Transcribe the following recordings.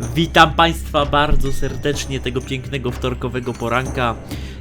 Witam Państwa bardzo serdecznie tego pięknego wtorkowego poranka.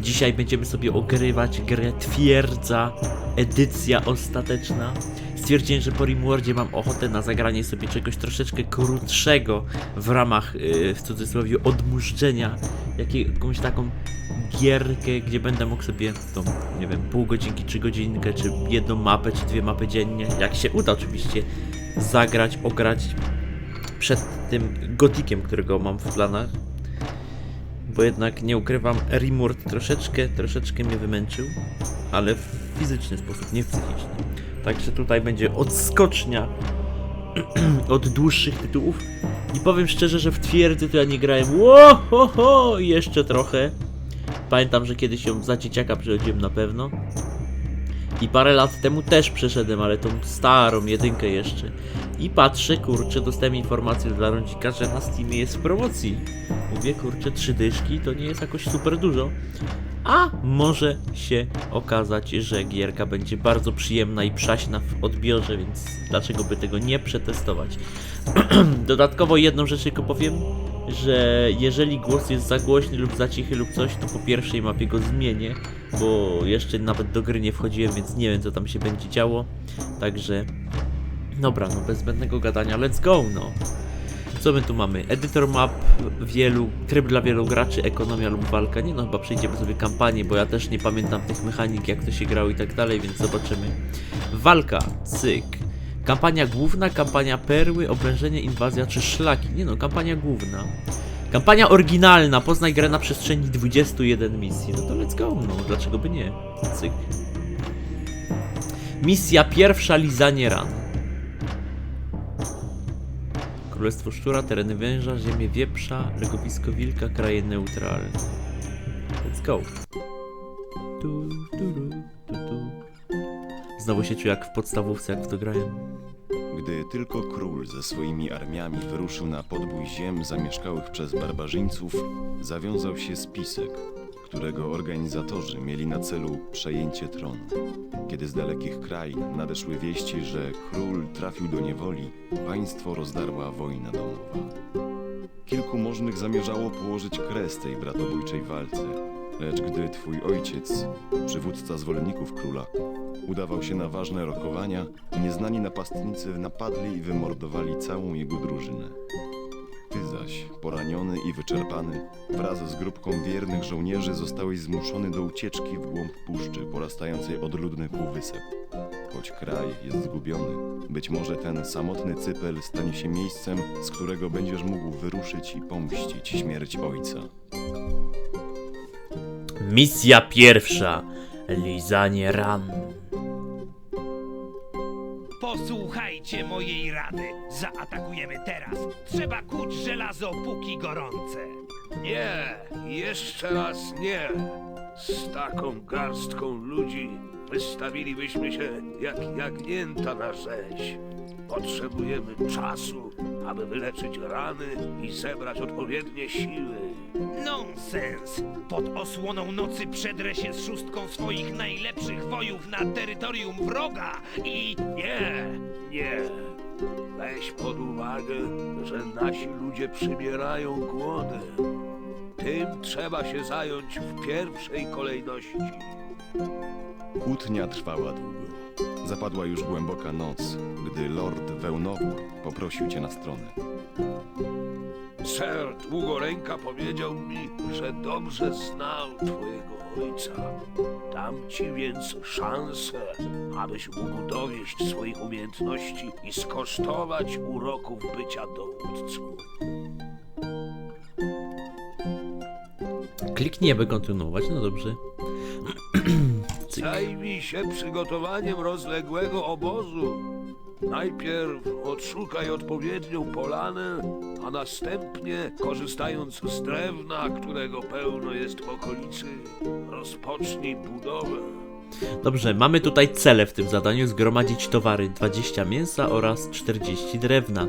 Dzisiaj będziemy sobie ogrywać grę Twierdza, edycja ostateczna. Stwierdziłem, że po Rimworldzie mam ochotę na zagranie sobie czegoś troszeczkę krótszego w ramach, yy, w cudzysłowie, odmurzczenia. Jakąś taką gierkę, gdzie będę mógł sobie tą, nie wiem, pół godzinki, czy godzinkę, czy jedną mapę, czy dwie mapy dziennie, jak się uda oczywiście, zagrać, ograć przed tym gotikiem, którego mam w planach. Bo jednak nie ukrywam, Rimworld troszeczkę, troszeczkę mnie wymęczył, ale w fizyczny sposób, nie w psychiczny. Także tutaj będzie odskocznia od dłuższych tytułów. I powiem szczerze, że w twierdzy to ja nie grałem. Ło, ho, ho, jeszcze trochę. Pamiętam, że kiedyś ją za dzieciaka przechodziłem na pewno. I parę lat temu też przeszedłem, ale tą starą jedynkę jeszcze. I patrzę, kurczę, dostałem informację dla Rądzika, że na Steamie jest w promocji. Mówię, kurczę, trzy dyszki to nie jest jakoś super dużo. A może się okazać, że gierka będzie bardzo przyjemna i przaśna w odbiorze, więc dlaczego by tego nie przetestować? Dodatkowo jedną rzecz tylko powiem, że jeżeli głos jest za głośny lub za cichy lub coś, to po pierwszej mapie go zmienię, bo jeszcze nawet do gry nie wchodziłem, więc nie wiem co tam się będzie działo. Także dobra, no bez zbędnego gadania, let's go no. Co my tu mamy? Edytor map, wielu, tryb dla wielu graczy, ekonomia lub walka. Nie no, chyba przejdziemy sobie kampanię, bo ja też nie pamiętam tych mechanik, jak to się grało i tak dalej, więc zobaczymy. Walka, cyk. Kampania główna, kampania perły, obrężenie, inwazja czy szlaki. Nie no, kampania główna. Kampania oryginalna, poznaj grę na przestrzeni 21 misji. No to let's go, no, dlaczego by nie? Cyk. Misja pierwsza, lizanie ran. Królestwo Szczura, tereny węża, ziemię wieprza, legowisko wilka, kraje neutralne. Let's go. Tu, tu, tu, tu, tu. Znowu się czuję jak w podstawówce, jak w to grałem. Gdy tylko król ze swoimi armiami wyruszył na podbój ziem zamieszkałych przez barbarzyńców, zawiązał się spisek, którego organizatorzy mieli na celu przejęcie tronu. Kiedy z dalekich krain nadeszły wieści, że król trafił do niewoli, państwo rozdarła wojna domowa. Kilku możnych zamierzało położyć kres tej bratobójczej walce, lecz gdy twój ojciec, przywódca zwolenników króla, udawał się na ważne rokowania, nieznani napastnicy napadli i wymordowali całą jego drużynę. Ty zaś, poraniony i wyczerpany, wraz z grupką wiernych żołnierzy zostałeś zmuszony do ucieczki w głąb puszczy porastającej odludny półwysep. Choć kraj jest zgubiony, być może ten samotny cypel stanie się miejscem, z którego będziesz mógł wyruszyć i pomścić śmierć ojca. Misja pierwsza. Lizanie ran. Posłuchajcie mojej rady. Zaatakujemy teraz. Trzeba kuć żelazo póki gorące. Nie, jeszcze raz nie. Z taką garstką ludzi wystawilibyśmy się jak jagnięta na rzeź. Potrzebujemy czasu, aby wyleczyć rany i zebrać odpowiednie siły. Nonsens! Pod osłoną nocy przedrę się z szóstką swoich najlepszych wojów na terytorium wroga i... Nie, nie. Weź pod uwagę, że nasi ludzie przybierają głodem. Tym trzeba się zająć w pierwszej kolejności. Kłótnia trwała długo. Zapadła już głęboka noc, gdy lord Wełnowór poprosił cię na stronę. Ser Długoręka powiedział mi, że dobrze znał twojego ojca. Dam ci więc szansę, abyś mógł dowieść swoich umiejętności i skosztować uroków bycia dowódcą. Kliknij, aby kontynuować, no dobrze. Cyk. Zajmij się przygotowaniem rozległego obozu. Najpierw odszukaj odpowiednią polanę, a następnie, korzystając z drewna, którego pełno jest w okolicy, rozpocznij budowę. Dobrze, mamy tutaj cele w tym zadaniu: zgromadzić towary 20 mięsa oraz 40 drewna.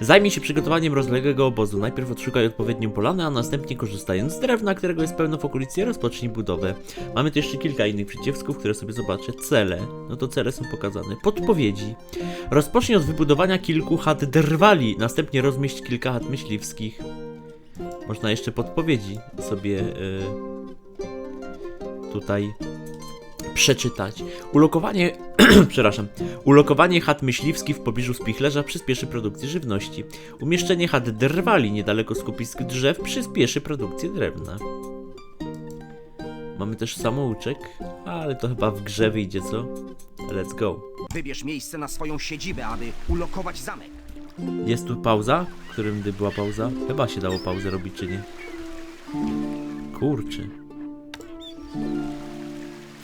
Zajmij się przygotowaniem rozległego obozu. Najpierw odszukaj odpowiednią polanę, a następnie korzystając z drewna, którego jest pełno w okolicy, rozpocznij budowę. Mamy tu jeszcze kilka innych przycisków, które sobie zobaczę. Cele. No to cele są pokazane. Podpowiedzi. Rozpocznij od wybudowania kilku chat drwali, następnie rozmieść kilka chat myśliwskich. Można jeszcze podpowiedzi sobie yy, tutaj przeczytać. Ulokowanie, przepraszam, ulokowanie chat myśliwskich w pobliżu spichlerza przyspieszy produkcję żywności. Umieszczenie chat drwali niedaleko skupisk drzew przyspieszy produkcję drewna. Mamy też samouczek, ale to chyba w grze wyjdzie, co? Let's go. Wybierz miejsce na swoją siedzibę, aby ulokować zamek. Jest tu pauza? W którym gdy była pauza? Chyba się dało pauzę robić, czy nie? Kurczę.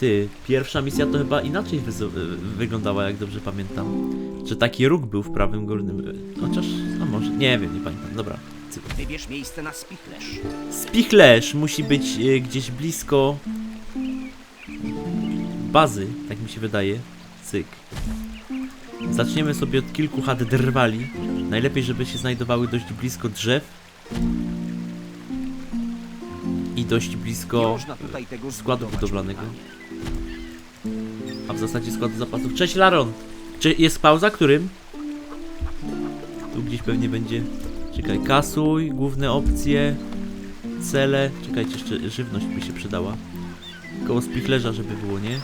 Ty, pierwsza misja to chyba inaczej wyzo- wyglądała, jak dobrze pamiętam. Że taki róg był w prawym górnym... Chociaż, a może, nie wiem, nie pamiętam. Dobra. Wybierz miejsce na spichlerz. Spichlerz musi być e, gdzieś blisko bazy, tak mi się wydaje. Cyk. Zaczniemy sobie od kilku chat drwali. Najlepiej, żeby się znajdowały dość blisko drzew. I dość blisko składu budowlanego. A w zasadzie składu zapasów. Cześć Laron! Czy jest pauza? Którym? Tu gdzieś pewnie będzie. Czekaj, kasuj, główne opcje, cele. Czekajcie, jeszcze żywność by się przydała. Koło spichlerza, żeby było, nie?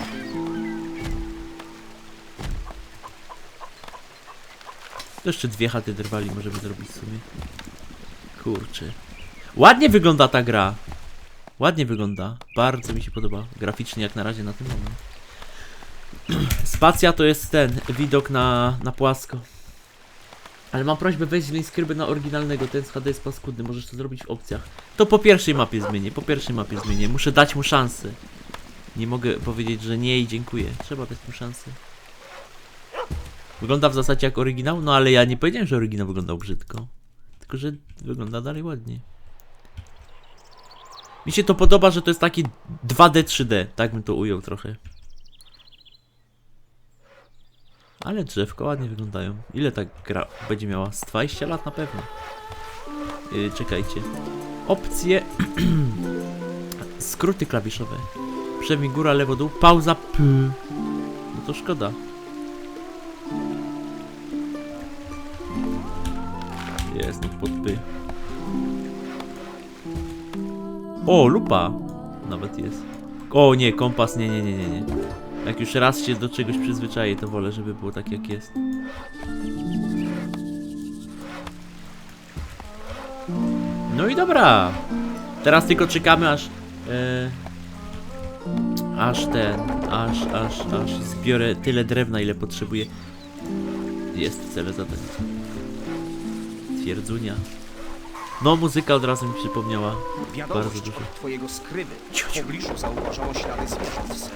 To jeszcze dwie chaty drwali możemy zrobić w sumie. Kurczę. Ładnie wygląda ta gra. Ładnie wygląda. Bardzo mi się podoba. Graficznie jak na razie na tym moment. Spacja to jest ten widok na, na płasko. Ale mam prośbę wejść z skryby na oryginalnego, ten z HD jest paskudny, możesz to zrobić w opcjach. To po pierwszej mapie zmienię, po pierwszej mapie zmienię. Muszę dać mu szansę. Nie mogę powiedzieć, że nie i dziękuję. Trzeba dać mu szansę. Wygląda w zasadzie jak oryginał, no ale ja nie powiedziałem, że oryginał wyglądał brzydko. Tylko, że wygląda dalej ładnie. Mi się to podoba, że to jest taki 2D, 3D, tak bym to ujął trochę. Ale drzewko ładnie wyglądają. Ile ta gra będzie miała? Z 20 lat na pewno. Yy, czekajcie. Opcje. Skróty klawiszowe. Przewin góra, lewo, dół. Pauza. P. No to szkoda. Jest, no pod py. O, lupa. Nawet jest. O nie, kompas, nie, nie, nie, nie, nie. Jak już raz się do czegoś przyzwyczaję, to wolę, żeby było tak jak jest. No i dobra. Teraz tylko czekamy aż... E, aż ten... Aż, aż, aż zbiorę tyle drewna, ile potrzebuję. Jest cele zadań. Twierdzunia. No, muzyka od razu mi przypomniała. Bardzo Wiadomość dużo. od twojego W pobliżu zauważono ślady zwierząt.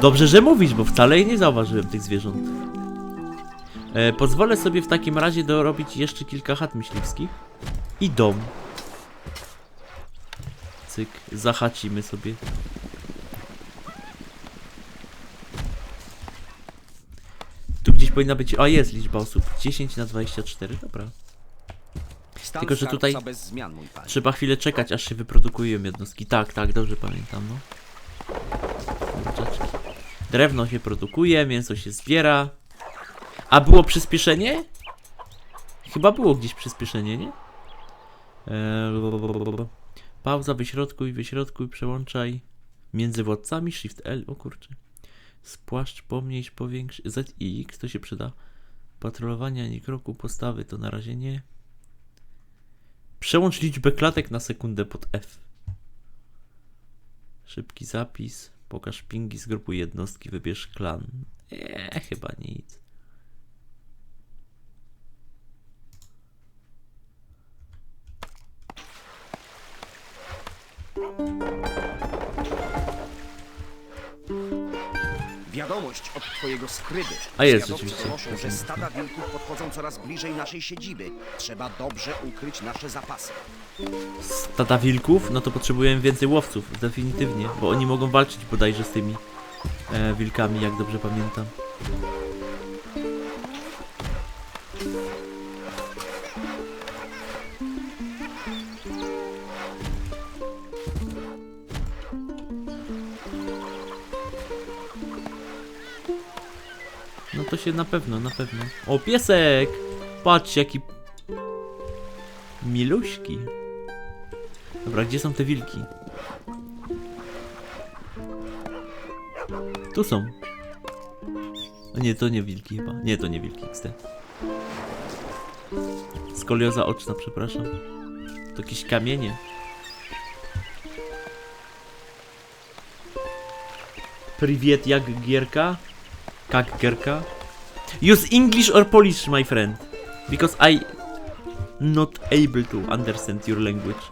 Dobrze, że mówisz, bo wcale nie zauważyłem tych zwierząt. E, pozwolę sobie w takim razie dorobić jeszcze kilka chat myśliwskich. I dom. Cyk, zachacimy sobie. Tu gdzieś powinna być... A jest liczba osób. 10 na 24, dobra. Tylko, że tutaj. Trzeba chwilę czekać, aż się wyprodukują jednostki. Tak, tak, dobrze pamiętam, no. Kurczaczki. Drewno się produkuje, mięso się zbiera. A było przyspieszenie? Chyba było gdzieś przyspieszenie, nie? Eee. Pauza, wyśrodkuj, wyśrodkuj, przełączaj. Między władcami, Shift L, o kurczę. Spłaszcz, pomniejsz, powiększ, Z i X, to się przyda. Patrolowanie ani kroku, postawy, to na razie nie. Przełącz liczbę klatek na sekundę pod F. Szybki zapis. Pokaż pingi, zgrupuj jednostki, wybierz klan. Eee, chyba nic. Wiadomość od twojego skryby. A jest Zwiadowcy rzeczywiście. donoszą, że stada wilków podchodzą coraz bliżej naszej siedziby. Trzeba dobrze ukryć nasze zapasy. Stada wilków, no to potrzebujemy więcej łowców, definitywnie, bo oni mogą walczyć bodajże z tymi e, wilkami, jak dobrze pamiętam. To się na pewno, na pewno. O, piesek! Patrz, jaki... Miluśki. Dobra, gdzie są te wilki? Tu są. A nie, to nie wilki chyba. Nie, to nie wilki XT. Skolioza oczna, przepraszam. To jakieś kamienie. Privet jak gierka? Kak gierka? Use English or Polish, my friend. Because I not able to understand your language.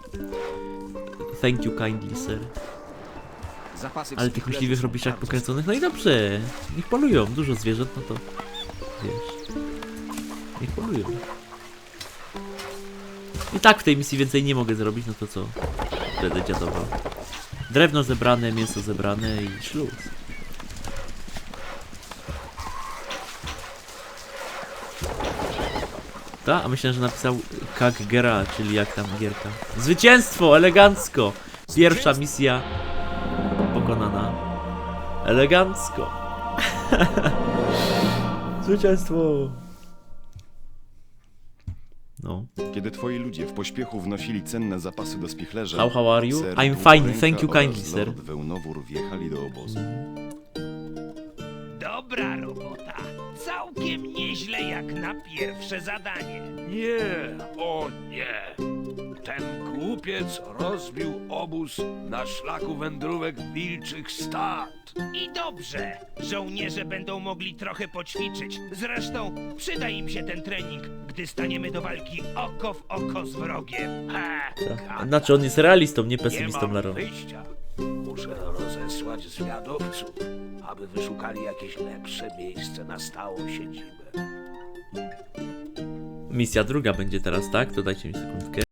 Thank you kindly, sir. Ale tych myśliwych robisz jak pokręconych? No i dobrze. Niech polują. Dużo zwierząt, no to wiesz. Niech polują. I tak w tej misji więcej nie mogę zrobić, no to co? Będę dziadował. Drewno zebrane, mięso zebrane i śluz. Ta? A myślałem, że napisał Kaggera, czyli jak tam gierka. Zwycięstwo! Elegancko! Pierwsza misja pokonana. Elegancko. Zwycięstwo. No. Kiedy twoi ludzie w pośpiechu wnosili cenne zapasy do spichlerza, How, how are you? ser I'm fine, thank you kindly, sir. Wełnowór wjechali do obozu. Dobra robota. Całkiem nieźle jak na pierwsze zadanie. Nie, o nie! Ten głupiec rozbił obóz na szlaku wędrówek wilczych stad. I dobrze. Żołnierze będą mogli trochę poćwiczyć. Zresztą przyda im się ten trening, gdy staniemy do walki oko w oko z wrogiem. Ha! Tak. Znaczy on jest realistą, nie Nie pesymistą, mam Laro. wyjścia. Muszę rozesłać zwiadowców, aby wyszukali jakieś lepsze miejsce na stałą siedzibę. Misja druga będzie teraz, tak? To dajcie mi sekundkę.